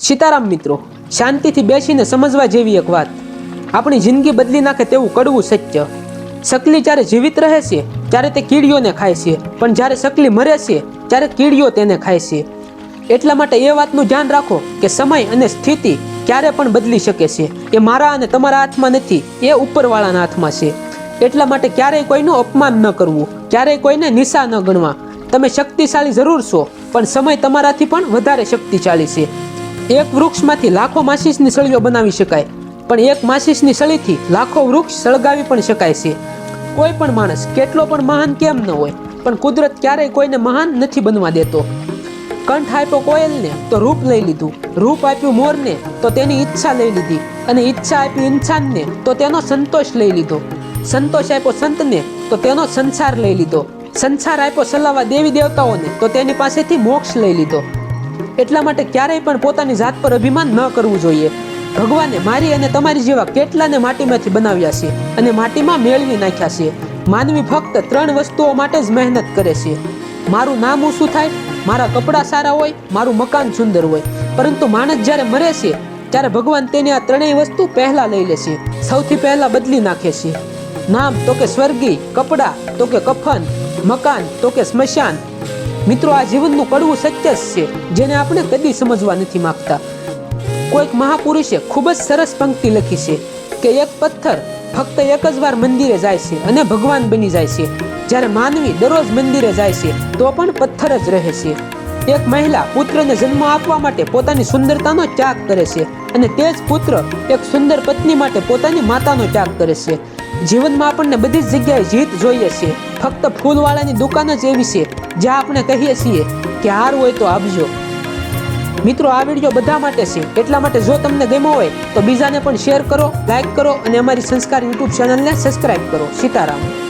સીતારામ મિત્રો, શાંતિથી બેસીને સમજવા જેવી એક વાત. આપણી જિંદગી બદલી નાખે તેવું કડવું સત્ય. સકલી જ્યારે જીવિત રહે છે, ત્યારે તે કીડીઓને ખાય છે. પણ જ્યારે સકલી મરે છે, ત્યારે કીડીઓ તેને ખાય છે. એટલા માટે એ વાતનું ધ્યાન રાખો કે સમય અને સ્થિતિ ક્યારે પણ બદલી શકે છે. એ મારા અને તમારા હાથમાં નથી, એ ઉપરવાળાના હાથમાં છે. એટલા માટે ક્યારેય કોઈનું અપમાન ન કરવું, ક્યારેય કોઈને નિશા ન ગણવા. તમે શક્તિશાળી જરૂર છો, પણ સમય તમારાથી પણ વધારે શક્તિશાળી છે. એક વૃક્ષમાંથી લાખો માચીસની સળીઓ બનાવી શકાય. પણ એક માચીસની સળીથી લાખો વૃક્ષ સળગાવી પણ શકાય છે. કોઈ પણ માણસ, કેટલો પણ મહાન કેમ ન હોય, પણ કુદરત ક્યારેય કોઈને મહાન નથી બનવા દેતો. કંઠ આપ્યો કોયલને તો રૂપ લઈ લીધું. રૂપ આપ્યું મોરને તો તેની ઈચ્છા લઈ લીધી. અને ઈચ્છા આપી ઇન્સાનને તો તેનો સંતોષ લઈ લીધો. સંતોષ આપ્યો સંતને તો તેનો સંસાર લઈ લીધો. સંસાર આપ્યો સલાવા દેવી દેવતાઓને તો તેની પાસેથી મોક્ષ લઈ લીધો. એટલા માટે ક્યારેય પણ પોતાની જાત પર અભિમાન ન કરવું જોઈએ. ભગવાને મારી અને તમારી જેવા કેટલાને માટીમાંથી બનાવ્યા છે અને માટીમાં મેળવી નાખ્યા છે. માનવી ફક્ત ત્રણ વસ્તુઓ માટે જ મહેનત કરે છે. મારું નામ ઊંચું થાય, મારા કપડાં સારા હોય, મારું મકાન સુંદર હોય. પરંતુ માણસ જ્યારે મરે છે, ત્યારે ભગવાન તેને આ ત્રણેય વસ્તુ પહેલા લઈ લે છે. સૌથી પહેલા બદલી નાખે છે. નામ તો કે સ્વર્ગી, કપડાં તો કે કફન, મકાન તો કે સ્મશાન મિત્રો, આ જીવનનું કડવું સત્ય છે, જેને આપણે કદી સમજવા નથી માંગતા. કોઈક મહાપુરુષે ખૂબ જ સરસ પંક્તિ લખી છે કે એક પથ્થર ફક્ત એક જ વાર મંદિરે જાય છે અને ભગવાન બની જાય છે. જ્યારે માનવી દરરોજ મંદિરે જાય છે, તો પણ પથ્થર જ રહે છે. એક મહિલા પુત્રને જન્મ આપવા માટે પોતાની સુંદરતાનો ત્યાગ કરે છે અને તે જ પુત્ર એક સુંદર પત્ની માટે પોતાની માતાનો ત્યાગ કરે છે. જીવનમાં આપણને બધી જ જગ્યાએ જીત જોઈએ છે. ફક્ત ફૂલવાળાની દુકાન જ એવી છે, જ્યાં આપણે કહીએ છીએ કે હાર હોય તો આપજો. મિત્રો, આ વીડિયો બધા માટે છે. એટલા માટે જો તમને ગમ્યો હોય, તો બીજાને પણ શેર કરો, લાઈક કરો અને અમારી સંસ્કાર યુટ્યુબ ચેનલને સબસ્ક્રાઇબ કરો. સીતારામ.